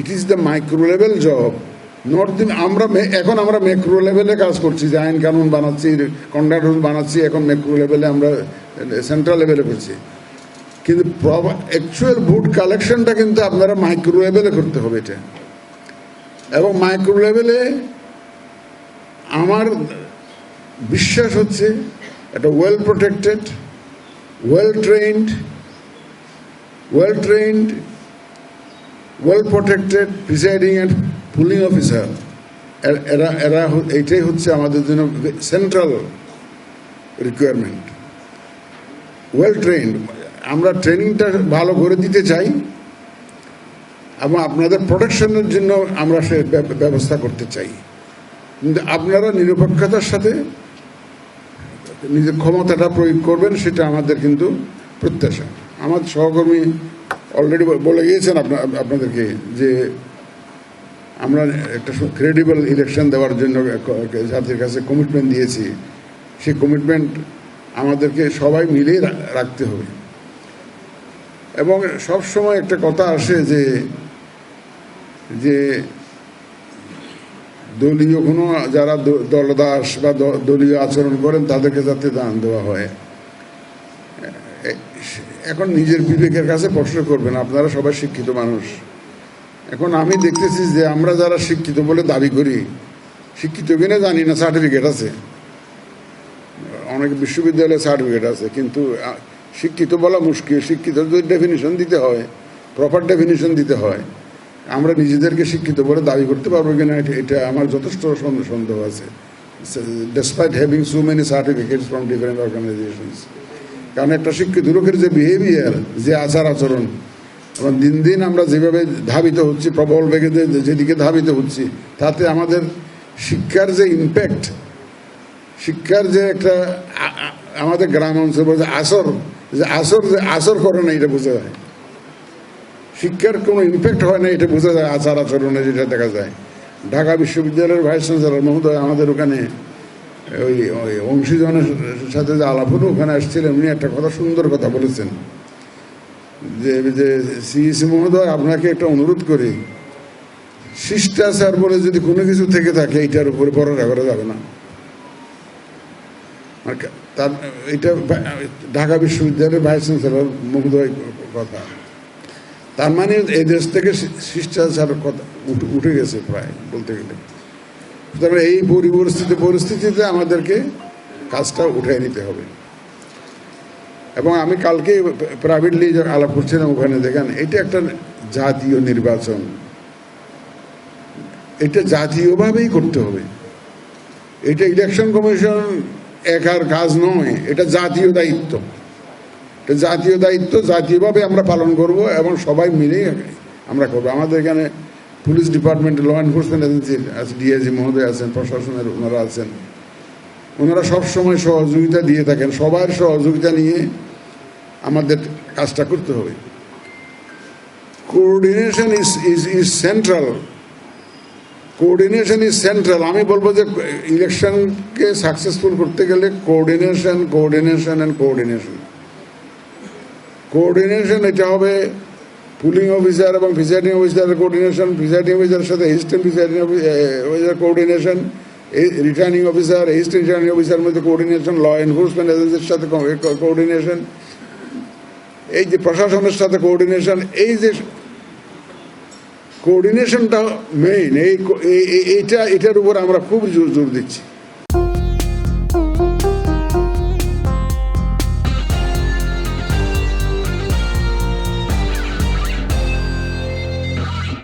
It is the micro level job not দিন আমরা এখন আমরা ম্যাক্রো লেভেলে কাজ করছি, যে আইন কানুন বানাচ্ছি কন্ডাক্ট রুল বানাচ্ছি, এখন ম্যাক্রো লেভেলে আমরা সেন্ট্রাল লেভেলে করছি। কিন্তু অ্যাকচুয়াল ভোট কালেকশনটা কিন্তু আপনারা মাইক্রো লেভেলে করতে হবে এটা। এবং মাইক্রো লেভেলে আমার বিশ্বাস হচ্ছে, একটা well protected well trained well trained well protected presiding and polling officer এরা এরা এইটাই হচ্ছে আমাদের জন্য সেন্ট্রাল রিকোয়ারমেন্ট ওয়েল ট্রেন্ড আমরা ট্রেনিংটা ভালো করে দিতে চাই, এবং আপনাদের প্রোটেকশনের জন্য আমরা সে ব্যবস্থা করতে চাই। কিন্তু আপনারা নিরপেক্ষতার সাথে নিজের ক্ষমতাটা প্রয়োগ করবেন, সেটা আমাদের কিন্তু প্রত্যাশা। আমার সহকর্মী অলরেডি বলে গিয়েছেন আপনা- আপনাদেরকে যে আমরা একটা ক্রেডিবল ইলেকশন দেওয়ার জন্য জাতির কাছে কমিটমেন্ট দিয়েছি। সেই কমিটমেন্ট আমাদেরকে সবাই মিলেই রাখতে হবে। এবং সব সময় একটা কথা আসে যে যে দলীয় কোনো যারা দলদাস বা দলীয় আচরণ করেন তাদেরকে যাতে দান দেওয়া হয়। এখন নিজের বিবেকের কাছে প্রশ্ন করবেন, আপনারা সবাই শিক্ষিত মানুষ। এখন আমি দেখতেছি যে আমরা যারা শিক্ষিত বলে দাবি করি, শিক্ষিত কিনা জানি না সার্টিফিকেট আছে। অনেক বিশ্ববিদ্যালয়ে সার্টিফিকেট আছে, কিন্তু শিক্ষিত বলা মুশকিল। শিক্ষিত যদি ডেফিনিশন দিতে হয় প্রপার ডেফিনিশন দিতে হয়। আমরা নিজেদেরকে শিক্ষিত বলে দাবি করতে পারব কিনা, এটা- আমার যথেষ্ট সন্দেহ সন্দেহ আছে। Despite having so many certificates from different organisations কারণ একটা শিক্ষিত লোকের যে বিহেভিয়ার যে আচার আচরণ, এবং দিন দিন আমরা যেভাবে ধাবিত হচ্ছি, প্রবল বেগে যেদিকে ধাবিত হচ্ছি, তাতে আমাদের শিক্ষার যে ইম্প্যাক্ট শিক্ষার যে একটা আমাদের গ্রাম অঞ্চল যে আসর যে আসর যে আসর করে না এটা বোঝা যায়। শিক্ষার কোনো ইম্প্যাক্ট হয় না, এটা বোঝা যায়, আচার আচরণে যেটা দেখা যায়। ঢাকা বিশ্ববিদ্যালয়ের ভাইস চ্যান্সেলর মহোদয় আমাদের ওখানে ওই ওই অংশীজনের সাথে যে আলাপ হলো ওখানে আসছিলেন উনি একটা কথা সুন্দর কথা বলেছেন। যে যে সিইসি মহোদয়, আপনাকে একটা অনুরোধ করি শিষ্টাচার বলে যদি কোনো কিছু থেকে থাকে এটার উপরে পড়াটা করা যাবে না। তার এটা ঢাকা বিশ্ববিদ্যালয়ের ভাইস চ্যান্সেলর মহোদয় কথা। তার মানে এই দেশ থেকে শিষ্টাচার কথা উঠে গেছে প্রায়, বলতে গেলে। সুতরাং এই পরিপরিস্থিতি পরিস্থিতিতে আমাদেরকে কাজটা উঠে নিতে হবে। এবং আমি কালকে প্রাইভেটলি আলাপ করছিলাম ওখানে দেখেন, এটা একটা জাতীয় নির্বাচন। এটা জাতীয়ভাবেই করতে হবে। এটা ইলেকশন কমিশন একার কাজ নয়, এটা জাতীয় দায়িত্ব। এটা জাতীয় দায়িত্ব জাতীয়ভাবে আমরা পালন করব এবং সবাই মিলেই আমরা করব। আমাদের এখানে পুলিশ ডিপার্টমেন্ট ল এনফোর্সমেন্ট এজেন্সির আছে ডিআইজি মহোদয় আছেন, প্রশাসনের ওনারা আছেন। ওনারা সবসময় সহযোগিতা দিয়ে থাকেন, সবার সহযোগিতা নিয়ে আমাদের কাজটা করতে হবে। Coordination is is is central coordination is central আমি বলব যে ইলেকশনকে সাকসেসফুল করতে গেলে coordination coordination and coordination coordination এটা হবে পুলিং অফিসার এবং প্রিসাইডিং অফিসারের কোঅর্ডিনেশন প্রিসাইডিং অফিসারের সাথে assistant presiding officer coordination returning officer assistant returning অফিসারের মধ্যে কোঅর্ডিনেশন ল এনফোর্সমেন্ট এজেন্সির সাথে কোঅর্ডিনেশন এই যে প্রশাসনের সাথে কোঅর্ডিনেশন এই যে কোঅর্ডিনেশনটা মেইন এই- এইটা, এটার উপর আমরা খুব জোর জোর দিচ্ছি।